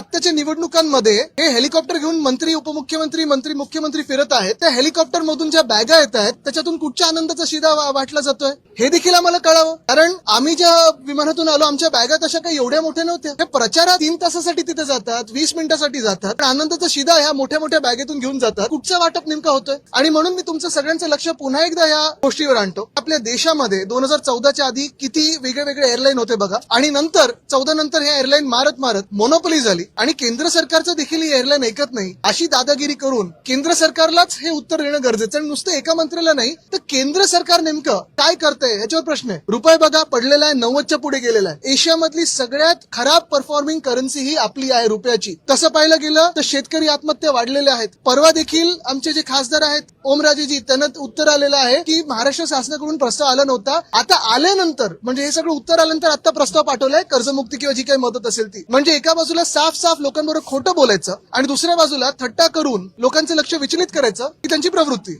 आत्ताच्या निवडणुकांमध्ये हे हेलिकॉप्टर घेऊन मंत्री उपमुख्यमंत्री मंत्री मुख्यमंत्री फिरत आहेत. त्या हेलिकॉप्टर मधून ज्या बॅगा येत आहेत त्याच्यातून कुठच्या आनंदाचा शिदा वाटला जातोय? हे देखील आम्हाला कळावं. कारण आम्ही ज्या विमानातून आलो आमच्या बॅगा तशा काही एवढ्या मोठ्या नव्हत्या. हे प्रचारात तीन तासासाठी तिथे जातात वीस मिनिटासाठी जातात. पण आनंदाचा शिदा ह्या मोठ्या मोठ्या बॅगेतून घेऊन जातात. कुठचं वाटप नेमका होतोय? आणि म्हणून मी तुमचं सगळ्यांचं लक्ष पुन्हा एकदा या गोष्टीवर आणतो. आपल्या देशामध्ये दोन हजार चौदाच्या आधी किती वेगळे वेगळे एअरलाईन होते बघा. आणि नंतर चौदा नंतर ह्या एअरलाईन मारत मारत मोनोपली झाली. आणि केंद्र सरकारचं देखील ही एअरलाईन ऐकत नाही. अशी दादागिरी करून केंद्र सरकारलाच हे उत्तर देणं गरजेचं आणि नुसतं एका मंत्र्याला नाही तर केंद्र सरकार नेमकं काय करतंय याच्यावर प्रश्न आहे. रुपये बघा पडलेला आहे नव्वदच्या पुढे गेलेला आहे. एशियामधली सगळ्यात खराब परफॉर्मिंग करन्सी ही आपली आहे रुपयाची. तसं पाहिलं गेलं तर शेतकरी आत्महत्या वाढलेल्या आहेत. परवा देखील आमचे जे खासदार आहेत ओमराजेजी त्यांना उत्तर आलेलं आहे की महाराष्ट्र शासनाकडून प्रस्ताव आला नव्हता. आता आल्यानंतर म्हणजे हे सगळं उत्तर आल्यानंतर आता प्रस्ताव पाठवलाय कर्जमुक्ती किंवा जी काही मदत असेल ती. म्हणजे एका बाजूला साफ साफ लोकांबरोबर खोटं बोलायचं आणि दुसऱ्या बाजूला थट्टा करून लोकांचं लक्ष विचलित करायचं ही त्यांची प्रवृत्ती.